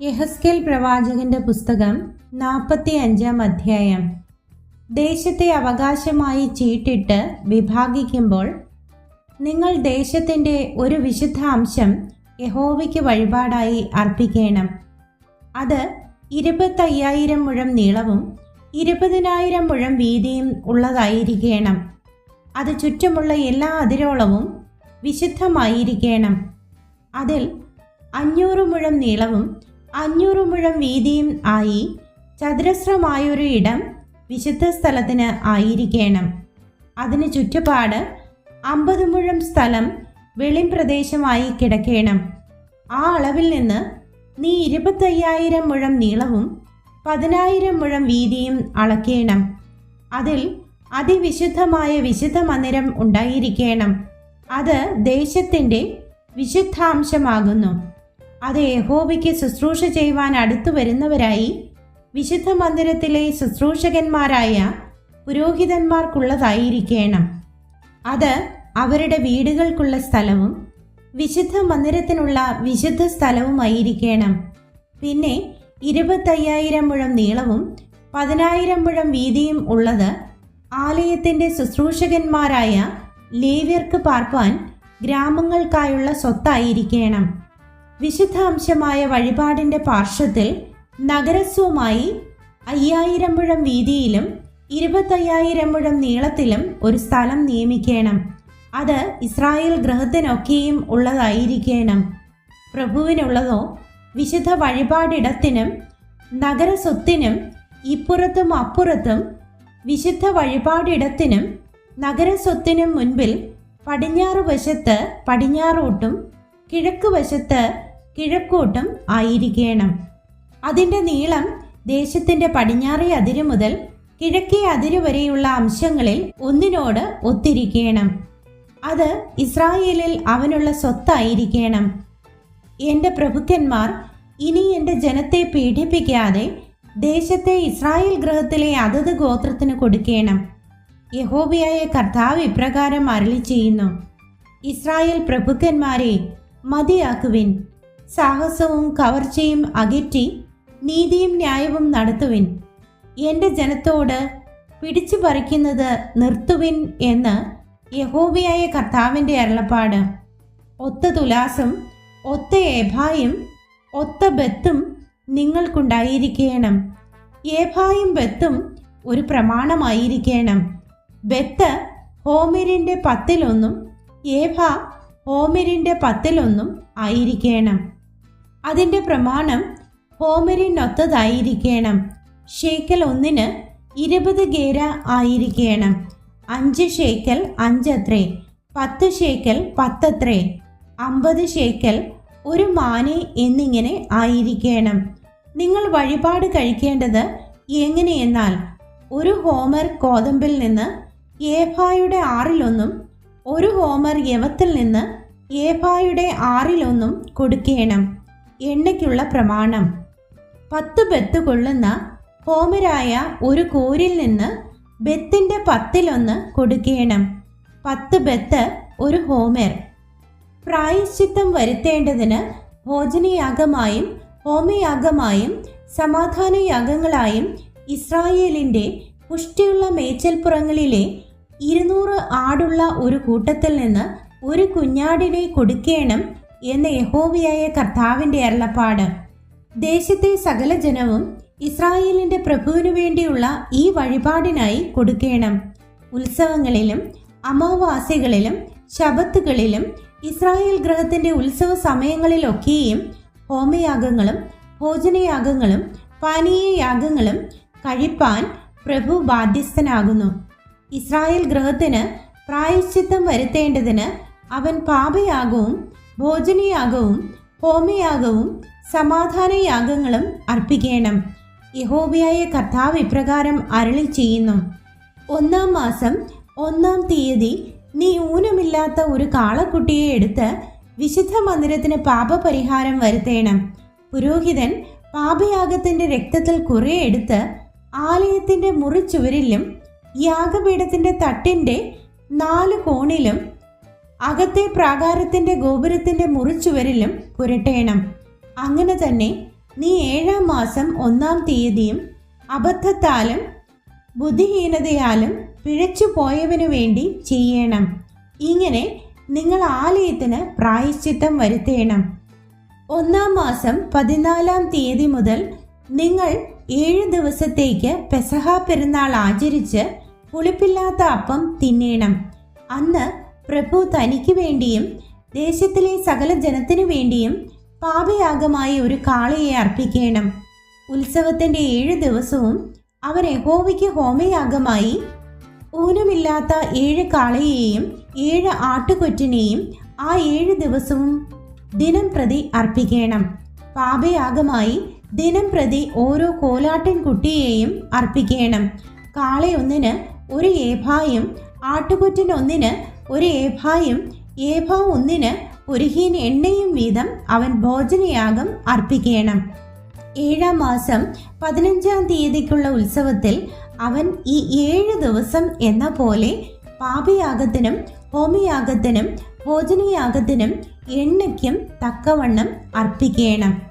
യഹസ്കേൽ പ്രവാചകന്റെ പുസ്തകം നാൽപ്പത്തി അഞ്ചാം അധ്യായം. ദേശത്തെ അവകാശമായി ചീട്ടിട്ട് വിഭാഗിക്കുമ്പോൾ നിങ്ങൾ ദേശത്തിന്റെ ഒരു വിശുദ്ധ അംശം യഹോവയ്ക്ക് വഴിപാടായി അർപ്പിക്കണം. അത് ഇരുപത്തയ്യായിരം മുഴം നീളവും ഇരുപതിനായിരം മുഴം വീതിയും ഉള്ളതായിരിക്കണം. അത് ചുറ്റുമുള്ള എല്ലാ അതിരോളവും വിശുദ്ധമായിരിക്കണം. അതിൽ അഞ്ഞൂറ് മുഴം നീളവും അഞ്ഞൂറ് മുഴം വീതിയും ആയി ചതുരശ്രമായൊരു ഇടം വിശുദ്ധ സ്ഥലത്തിന് ആയിരിക്കണം. അതിന് ചുറ്റുപാട് അമ്പത് മുഴം സ്ഥലം വെളിം പ്രദേശമായി കിടക്കണം. ആ അളവിൽ നിന്ന് നീ ഇരുപത്തയ്യായിരം മുഴം നീളവും പതിനായിരം മുഴം വീതിയും അളക്കണം. അതിൽ അതിവിശുദ്ധമായ വിശുദ്ധ മന്ദിരം ഉണ്ടായിരിക്കണം. അത് ദേശത്തിന്റെ വിശുദ്ധാംശമാകുന്നു. അത് യഹോവയ്ക്ക് ശുശ്രൂഷ ചെയ്യുവാൻ അടുത്തു വരുന്നവരായി വിശുദ്ധ മന്ദിരത്തിലെ ശുശ്രൂഷകന്മാരായ പുരോഹിതന്മാർക്കുള്ളതായിരിക്കണം. അത് അവരുടെ വീടുകൾക്കുള്ള സ്ഥലവും വിശുദ്ധ മന്ദിരത്തിനുള്ള വിശുദ്ധ സ്ഥലവുമായിരിക്കണം. പിന്നെ ഇരുപത്തയ്യായിരം മുഴം നീളവും പതിനായിരം മുഴം വീതിയും ഉള്ളത് ആലയത്തിന്റെ ശുശ്രൂഷകന്മാരായ ലേവ്യർക്ക് പാർപ്പാൻ ഗ്രാമങ്ങൾക്കായുള്ള സ്വത്തായിരിക്കണം. വിശുദ്ധാംശമായ വഴിപാടിന്റെ പാർശ്വത്തിൽ നഗരസ്വമായി അയ്യായിരം മുഴം വീതിയിലും ഇരുപത്തയ്യായിരം മുഴം നീളത്തിലും ഒരു സ്ഥലം നിയമിക്കണം. അത് ഇസ്രായേൽ ഗ്രഹത്തിനൊക്കെയും ഉള്ളതായിരിക്കണം. പ്രഭുവിനുള്ളതോ വിശുദ്ധ വഴിപാടിടത്തിനും നഗരസ്വത്തിനും ഇപ്പുറത്തും അപ്പുറത്തും വിശുദ്ധ വഴിപാടിടത്തിനും നഗരസ്വത്തിനും മുൻപിൽ പടിഞ്ഞാറ് വശത്ത് പടിഞ്ഞാറോട്ടും കിഴക്ക് വശത്ത് കിഴക്കോട്ടും ആയിരിക്കണം. അതിന്റെ നീളം ദേശത്തിന്റെ പടിഞ്ഞാറേ അതിര് മുതൽ കിഴക്കേ അതിര് വരെയുള്ള അംശങ്ങളിൽ ഒന്നിനോട് ഒത്തിരിക്കണം. അത് ഇസ്രായേലിൽ അവനുള്ള സ്വത്തായിരിക്കണം. എന്റെ പ്രഭുക്കന്മാർ ഇനി എന്റെ ജനത്തെ പീഡിപ്പിക്കാതെ ദേശത്തെ ഇസ്രായേൽ ഗ്രഹത്തിലെ അതത് ഗോത്രത്തിന് കൊടുക്കണം. യഹോബിയായ കർത്താവ് ഇപ്രകാരം അരളി ചെയ്യുന്നു ഇസ്രായേൽ പ്രഭുക്കന്മാരെ മതിയാക്കുവിൻ. സാഹസവും കവർച്ചയും അകറ്റി നീതിയും ന്യായവും നടത്തുവിൻ. എന്റെ ജനത്തോട് പിടിച്ചു പറിക്കുന്നത് നിർത്തുവിൻ എന്ന് യഹോബിയായ കർത്താവിന്റെ അരുളപ്പാട്. ഒത്ത തുലാസും ഒത്ത ഏഭായും ഒത്ത ബത്തും നിങ്ങൾക്കുണ്ടായിരിക്കണം. ഏഭായും ബത്തും ഒരു പ്രമാണമായിരിക്കണം. ബത്ത് ഹോമിരിന്റെ പത്തിലൊന്നും ഏഭ ഹോമിരിന്റെ പത്തിലൊന്നും ആയിരിക്കണം. അതിന്റെ പ്രമാണം ഹോമരിനൊത്തതായിരിക്കണം. ഷേക്കൽ ഒന്നിന് ഇരുപത് ഗേര ആയിരിക്കണം. അഞ്ച് ഷേക്കൽ അഞ്ചത്രേ പത്ത് ഷേക്കൽ പത്തത്രേ അമ്പത് ഷേക്കൽ ഒരു മാനെ എന്നിങ്ങനെ ആയിരിക്കണം. നിങ്ങൾ വഴിപാട് കഴിക്കേണ്ടത് എങ്ങനെയെന്നാൽ ഒരു ഹോമർ കോതമ്പിൽ നിന്ന് ഏഫായുടെ ആറിലൊന്നും ഒരു ഹോമർ യവത്തിൽ നിന്ന് ഏഫായുടെ ആറിലൊന്നും കൊടുക്കേണം. എണ്ണയ്ക്കുള്ള പ്രമാണം. പത്ത് ബത്ത് കൊള്ളുന്ന ഹോമരായ ഒരു കോരിൽ നിന്ന് ബത്തിന്റെ പത്തിലൊന്ന് കൊടുക്കണം. പത്ത് ബെത്ത് ഒരു ഹോമർ. പ്രായശ്ചിത്തം വരുത്തേണ്ടതിന് ഭോജനയാഗമായും ഹോമയാഗമായും സമാധാനയാഗങ്ങളായും ഇസ്രായേലിന്റെ പുഷ്ടിയുള്ള മേച്ചൽപ്പുറങ്ങളിലെ ഇരുന്നൂറ് ആടുള്ള ഒരു കൂട്ടത്തിൽ നിന്ന് ഒരു കുഞ്ഞാടിനെ കൊടുക്കേണം എന്ന് യഹോവിയായ കർത്താവിന്റെ അരുളപ്പാട്. ദേശത്തെ സകല ജനവും ഇസ്രായേലിന്റെ പ്രഭുവിനു വേണ്ടിയുള്ള ഈ വഴിപാടിനായി കൊടുക്കണം. ഉത്സവങ്ങളിലും അമാവാസികളിലും ശബത്തുകളിലും ഇസ്രായേൽ ഗ്രഹത്തിന്റെ ഉത്സവ സമയങ്ങളിലൊക്കെയും ഹോമയാഗങ്ങളും ഭോജനയാഗങ്ങളും പാനീയയാഗങ്ങളും കഴിപ്പാൻ പ്രഭു ബാധ്യസ്ഥനാകുന്നു. ഇസ്രായേൽ ഗ്രഹത്തിന് പ്രായശ്ചിത്തം വരുത്തേണ്ടതിന് അവൻ പാപയാഗവും ഭോജനയാഗവും ഹോമയാഗവും സമാധാനയാഗങ്ങളും അർപ്പിക്കണം. യഹോബിയായ കർത്താവ് ഇപ്രകാരം അരളി ചെയ്യുന്നു. ഒന്നാം മാസം ഒന്നാം തീയതി നീ ഊനമില്ലാത്ത ഒരു കാളക്കുട്ടിയെ എടുത്ത് വിശുദ്ധ മന്ദിരത്തിന് പാപപരിഹാരം വരുത്തേണം. പുരോഹിതൻ പാപയാഗത്തിന്റെ രക്തത്തിൽ കുറെ എടുത്ത് ആലയത്തിന്റെ മുറിച്ചുവരിലും യാഗപീഠത്തിന്റെ തട്ടിന്റെ നാല് കോണിലും അകത്തെ പ്രാകാരത്തിന്റെ ഗോപുരത്തിന്റെ മുറിച്ചുവരിലും പുരട്ടേണം. അങ്ങനെ തന്നെ നീ ഏഴാം മാസം ഒന്നാം തീയതിയും അബദ്ധത്താലും ബുദ്ധിഹീനതയാലും പിഴച്ചു പോയവനു വേണ്ടി ചെയ്യണം. ഇങ്ങനെ നിങ്ങൾ ആലയത്തിന് പ്രായശ്ചിത്തം വരുത്തേണം. ഒന്നാം മാസം പതിനാലാം തീയതി മുതൽ നിങ്ങൾ ഏഴ് ദിവസത്തേക്ക് പെസഹ പെരുന്നാൾ ആചരിച്ച് പുളിപ്പില്ലാത്ത അപ്പം തിന്നേണം. അന്ന് പ്രഭു തനിക്ക് വേണ്ടിയും ദേശത്തിലെ സകല ജനത്തിനു വേണ്ടിയും പാപയാഗമായി ഒരു കാളയെ അർപ്പിക്കണം. ഉത്സവത്തിന്റെ ഏഴ് ദിവസവും അവൻ യഹോവയ്ക്ക് ഹോമയാഗമായി ഊനമില്ലാത്ത ഏഴ് കാളയെയും ഏഴ് ആട്ടുകൊറ്റിനെയും ആ ഏഴ് ദിവസവും ദിനം പ്രതി അർപ്പിക്കണം. പാപയാഗമായി ദിനം പ്രതി ഓരോ കോലാട്ടിൻ കുട്ടിയെയും അർപ്പിക്കണം. കാളയൊന്നിന് ഒരു ഏഭായും ആട്ടുകൊറ്റിന് ഒന്നിന് ഒരു ഏഭായും ഏഭ ഒന്നിന് ഒരു ഹീൻ എണ്ണയും വീതം അവൻ ഭോജനയാഗം അർപ്പിക്കണം. ഏഴാം മാസം പതിനഞ്ചാം തീയതിക്കുള്ള ഉത്സവത്തിൽ അവൻ ഈ ഏഴ് ദിവസം എന്ന പോലെ പാപയാഗത്തിനും ഹോമയാഗത്തിനും ഭോജനയാഗത്തിനും എണ്ണയ്ക്കും തക്കവണ്ണം അർപ്പിക്കണം.